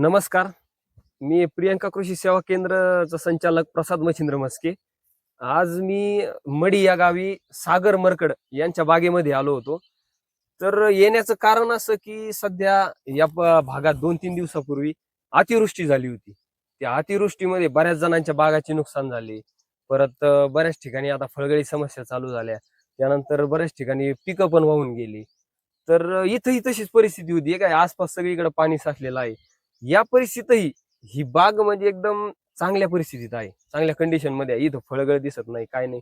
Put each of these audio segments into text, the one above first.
नमस्कार. मी प्रियांका कृषी सेवा केंद्रचा संचालक प्रसाद मच्छिंद्र मस्के आज मी मडी या गावी सागर मरकड यांच्या बागेमध्ये आलो होतो. तर येण्याचं कारण असं की सध्या या भागात दोन तीन दिवसापूर्वी अतिवृष्टी झाली होती. त्या अतिवृष्टीमध्ये बऱ्याच जणांच्या बागाचे नुकसान झाले. परत बऱ्याच ठिकाणी आता फळगळी समस्या चालू झाल्या. त्यानंतर बऱ्याच ठिकाणी पिकं पण वाहून गेली. तर इथंही तशीच परिस्थिती होती. काय आसपास सगळीकडे पाणी साचलेलं आहे. या परिस्थितीतही ही बाग म्हणजे एकदम चांगल्या परिस्थितीत आहे. चांगल्या कंडिशनमध्ये आहे. इथं फळगळ दिसत नाही काय नाही.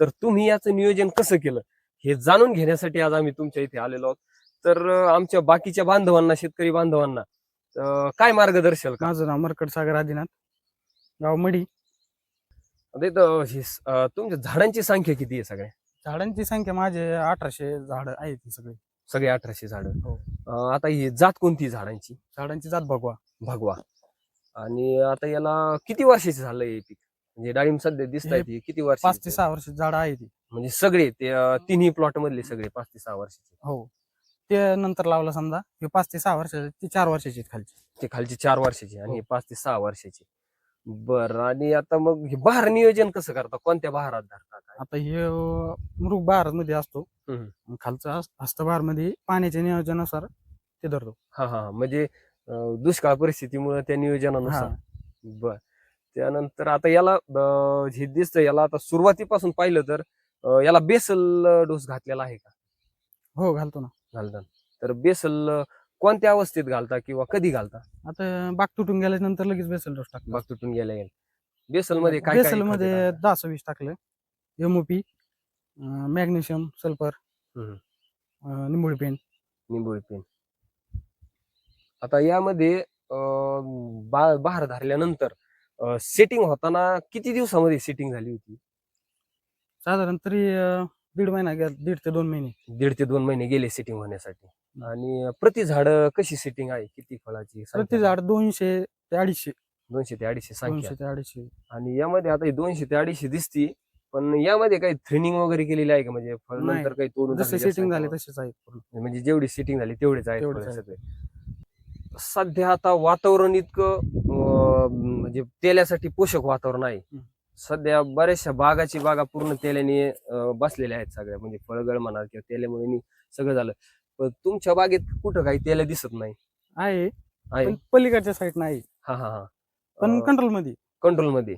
तर तुम्ही याचं नियोजन कसं केलं? हे जाणून घेण्यासाठी आज आम्ही तुमच्या इथे आलेलो आहोत. तर आमच्या बाकीच्या बांधवांना शेतकरी बांधवांना काय मार्गदर्शन माझं नाव मरकड सागर आदिनाथ गाव मडी तुमच्या झाडांची संख्या किती आहे सगळ्या? झाडांची संख्या माझे अठराशे झाड आहेत सगळी. सगळे अठराशे झाड. हो. आता ही जात कोणती झाडांची? झाडांची जात बघवा भगवा. आणि आता याला किती वर्षाचे झालं हे पीक? म्हणजे डाळिंब सध्या दिसत आहे किती वर्ष पाच ते सहा वर्ष झाड आहे ती म्हणजे सगळे ते अं, तिन्ही प्लॉट मधले सगळे पाच ते सहा वर्षाचे. हो. ते नंतर लावलं समजा. हे पाच ते सहा वर्षाचे ती चार वर्षाची आहेत खालची. ते खालचे चार वर्षाचे आणि. हे पाच ते सहा वर्षाचे. बर आणि आता मग हे बहार नियोजन कसं करता? कोणत्या बहारात धरता काय? आता हे मृग बहारमध्ये असतो. हम्म. आणि खालचं हस- हस्तबहारमध्ये पाण्याच्या नियोजनानुसार ते धरतो. हा हा म्हणजे अं, दुष्काळ परिस्थितीमुळे त्या नियोजनानुसार. हा. बर. त्यानंतर आता याला अं, हे दिसतं याला आता सुरुवातीपासून पाहिलं तर अं, याला बेसल डोस घातलेला आहे का? हो घालतो ना. घालता तर बेसल अं, कोणत्या अवस्थेत घालता किंवा कधी घालता? आता बाग तुटून गेल्यानंतर लगेच बेसल डोस टाकतो बाग तुटून गेल्या गेल्या. बेसलमध्ये काय काय बेसलमध्ये टाकता? दहा सव्वीस टाकलं. एमओपी मॅग्नेशियम सल्फर हम्म. निंबोळी पेंट निंबोळी पेन. आता यामध्ये अं, बा- बहार धरल्यानंतर सेटिंग होताना किती दिवसामध्ये सेटिंग झाली होती? साधारण तरी अं, दीड महिना गेला दीड ते दोन महिने. दीड ते दोन महिने गेले सेटिंग होण्यासाठी. आणि प्रति झाड कशी सेटिंग आहे? किती फळाची संख्या? प्रति झाड दोनशे ते अडीचशे. दोनशे ते अडीचशे दोनशे ते अडीचशे. आणि यामध्ये आता ही दोनशे ते अडीचशे दिसती पण यामध्ये काही थ्रिनिंग वगैरे केलेली आहे का? म्हणजे फळ नाही. नंतर काही तोडून जसे टाकलेली सेटिंग झाले असतात तसेच आहेत. पूर्ण. म्हणजे जेवढी सेटिंग झाली तेवढेच. सगळे. सध्या आता वातावरण इतकं अं, म्हणजे तेल्यासाठी पोषक वातावरण आहे. हम्म. सध्या बऱ्याचशा बागाची बागा पूर्ण तेल्याने बसलेल्या आहेत सगळ्या. म्हणजे फळगळ म्हणा किंवा तेल्यामुळे सगळं झालं. पण तुमच्या बागेत कुठं काही तेल दिसत नाही? आहे. आहे. पण पलीकडच्या साईड नाही. हा हा हा. पण कंट्रोलमध्ये कंट्रोलमध्ये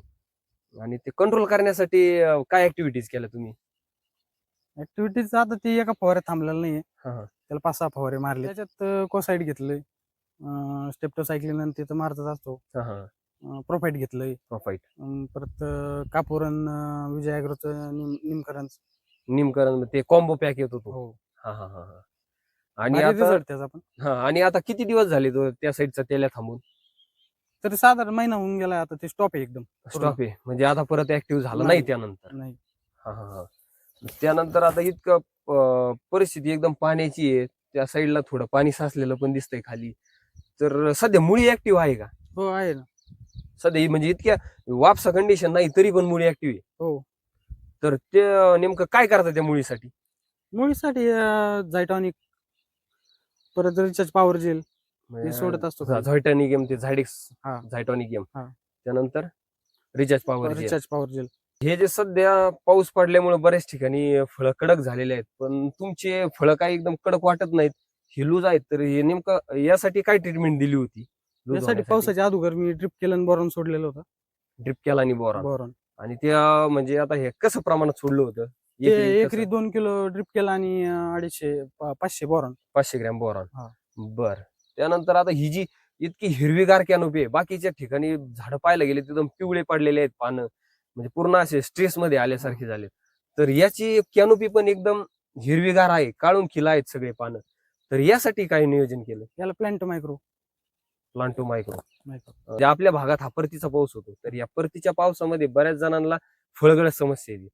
आणि ते कंट्रोल करण्यासाठी अं, काय ऍक्टिव्हिटीज केल्या तुम्ही? ऍक्टिव्हिटीज आता ती एका फवाऱ्यात थांबलेलं नाहीये. हा, हा. त्याला पाच सहा फवारे मारले. त्याच्यात कोसाईड घेतलंय. स्टेप्टोसायक्लिन आणि तिथं मारतच असतो. हा हा. प्रोफाईट घेतलंय. प्रोफाईट अं, परत कापूरन विजय अॅग्रोचं निम निमकरण निमकरण ते कॉम्बो पॅक येतो तो. हो. हा हा हा हा. आणि भारी आता result त्याचा पण. हा आणि आता किती दिवस झाले तो त्या साईडचा तेल्या थांबून? तरी साधारण महिना होऊन गेला आता ते स्टॉप आहे एकदम. स्टॉप आहे. म्हणजे आता परत ऍक्टिव्ह झालं नाही. नाही त्यानंतर. नाही. हा हा हा. त्यानंतर आता इतकं अं, परिस्थिती एकदम पाण्याची आहे. त्या साईडला थोडं पाणी साचलेलं पण दिसतंय खाली. तर सध्या मुळी ऍक्टिव्ह आहे का? हो आहे ना. सध्या ही म्हणजे इतक्या वापसा कंडिशन नाही तरी पण मुळी ऍक्टिव्ह आहे. हो. तर ते अं, नेमकं काय करतात त्या मुळीसाठी? मुळीसाठी जायटॉनिक परत रिचार्ज पॉवर जेल हे सोडत असतो खाली. झॉयटॉनिक गेम ते झायडिक्स हा. झायटॉनिक गेम हा. त्यानंतर recharge power recharge power gel हे जे सध्या पाऊस पडल्यामुळे बऱ्याच ठिकाणी फळं कडक झालेले आहेत पण तुमचे फळं काही एकदम कडक वाटत नाहीत हे लूज आहेत तर हे नेमकं यासाठी काय ट्रीटमेंट दिली होती? यासाठी पावसाच्या अगोदर मी ड्रिप केलं आणि बोरॉन सोडलेलं होतं. ड्रिप केला आणि बोरा बोरॉन आणि ते अं, म्हणजे आता हे कसं प्रमाणात सोडलं होतं? ते एकरी कसं? एकरी दोन किलो ड्रिप केला आणि अं, अडीचशे पा- पाचशे बोरॉन पाचशे ग्रॅम बोरान हा. बर. त्यानंतर आता ही जी इतकी हिरवीगार कॅनोपी आहे बाकीच्या ठिकाणी झाडं पाहायला गेले एकदम पिवळे पडलेले आहेत पानं. म्हणजे पूर्ण असे स्ट्रेस मध्ये आल्यासारखे झाले तर याची कॅनोपी पण एकदम हिरवीगार आहे काळून खिला आहेत सगळे पानं. तर यासाठी काय नियोजन केलं? याला plant micro Planto micro. Micro. जे आपल्या भागात हा परतीचा पाऊस होतो तर या परतीच्या पावसामध्ये बऱ्याच जणांना फळगळ समस्या येते.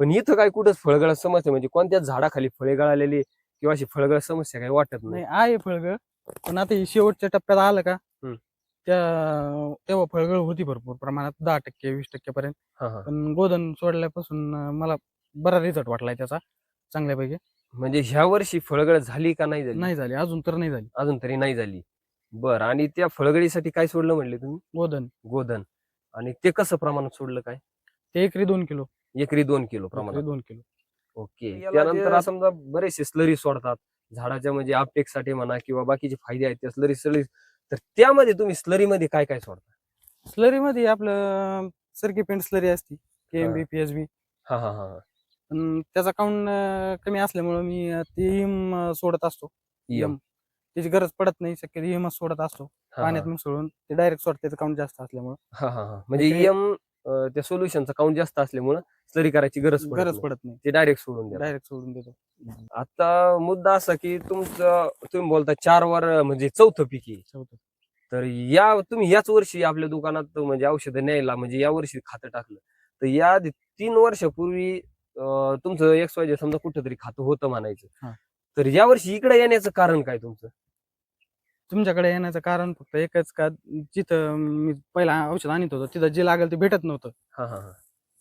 पण इथं काय कुठंच फळगळ समस्या म्हणजे कोणत्याच झाडाखाली फळे गळालेली किंवा अशी फळगळ समस्या काही वाटत नाही. आहे फळगळ पण आता हे शेवटच्या टप्प्यात आलं का. त्या तेव्हा फळगळ होती भरपूर प्रमाणात दहा टक्के वीस टक्क्यापर्यंत हा हा. पण गोधन सोडल्यापासून मला बरा रिझल्ट वाटलाय त्याचा चांगल्यापैकी. म्हणजे ह्या वर्षी फळगळ झाली का नाही झाली? नाही झाली अजून तर नाही झाली. अजून तरी नाही झाली. बर. आणि त्या फळगडीसाठी काय सोडलं म्हणले तुम्ही? गोधन. गोधन. आणि ते कसं प्रमाणात सोडलं काय? ते एकरी दोन किलो. एकरी दोन किलो एकरी प्रमाणात. दोन किलो. ओके. याला त्यानंतर जे- समजा बरेचसे स्लरी सोडतात. झाडाच्या म्हणजे अपटेकसाठी म्हणा किंवा बाकीचे फायदे आहेत त्या स्लरी स्लरी तर त्यामध्ये तुम्ही स्लरी मध्ये काय काय सोडता? स्लरी मध्ये आपलं सरकी पेंट स्लरी असते. केएमबी पीएचबी हा. हा हा त्याचा काउंट कमी असल्यामुळं मी अं, ती अं, सोडत असतो. EM. त्याची गरज पडत नाही शक्यतो हिमच सोडत असतो. हा, पाण्यात मिसळून ते डायरेक्ट सोडत त्याचं काउंट जास्त असल्यामुळं. हा हा हा. म्हणजे ते- इएम त्या सोल्युशनचा काउंट जास्त असल्यामुळे स्लरी करायची गरज पडत गरज नाही. पडत नाही. ते डायरेक्ट सोडून द्या डायरेक्ट सोडून देतो. आता मुद्दा असा की तुमचं तुम्ही बोलता चार वर म्हणजे चौथं पीक आहे. चौथं. तर या तुम्ही याच वर्षी आपल्या दुकानात म्हणजे औषधं न्यायला म्हणजे या वर्षी खातं टाकलं. तर या आधी तीन वर्षापूर्वी अं, तुमचं एक्स वाय समजा कुठं तरी खातं होतं म्हणायचं. हा. तर या वर्षी इकडे येण्याचं कारण काय तुमचं? तुमच्याकडे येण्याचं कारण फक्त एकच का? जिथं मी पहिला औषध आणत होतो तिथं जे लागेल ते भेटत नव्हतं. हा हा हा.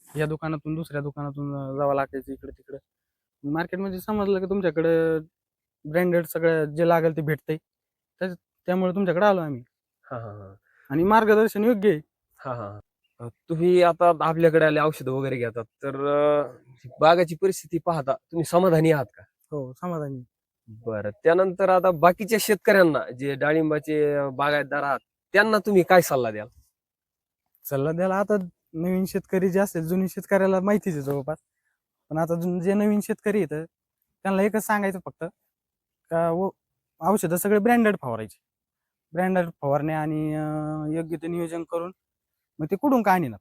या दुकानातून दुसऱ्या दुकानातून जावं लागायचं इकडे तिकडे. मार्केटमध्ये समजलं की तुमच्याकडे ब्रँडेड सगळं जे लागेल ते भेटतंय. त्यामुळे तुमच्याकडे आलो आम्ही. हा हा हा. आणि मार्गदर्शन योग्य आहे. हा हा हा. तुम्ही आता आपल्याकडे आले औषधं वगैरे घेतात तर अं, बागाची परिस्थिती पाहता तुम्ही समाधानी आहात का? हो समाधानी. बरं. त्यानंतर आता बाकीच्या शेतकऱ्यांना जे डाळिंबाचे बागायतदार आहात त्यांना तुम्ही काय सल्ला द्याल? सल्ला द्यायला आता नवीन शेतकरी जे असतील जुनी शेतकऱ्याला माहितीच आहे जवळपास. पण आता जुन- जे नवीन शेतकरी आहेत त्यांना एकच सांगायचं फक्त का व औषधं सगळे ब्रँडेड फवारायचे. ब्रँडेड फवारणे आणि अं, योग्य ते नियोजन करून मग ते कुठून का आणणार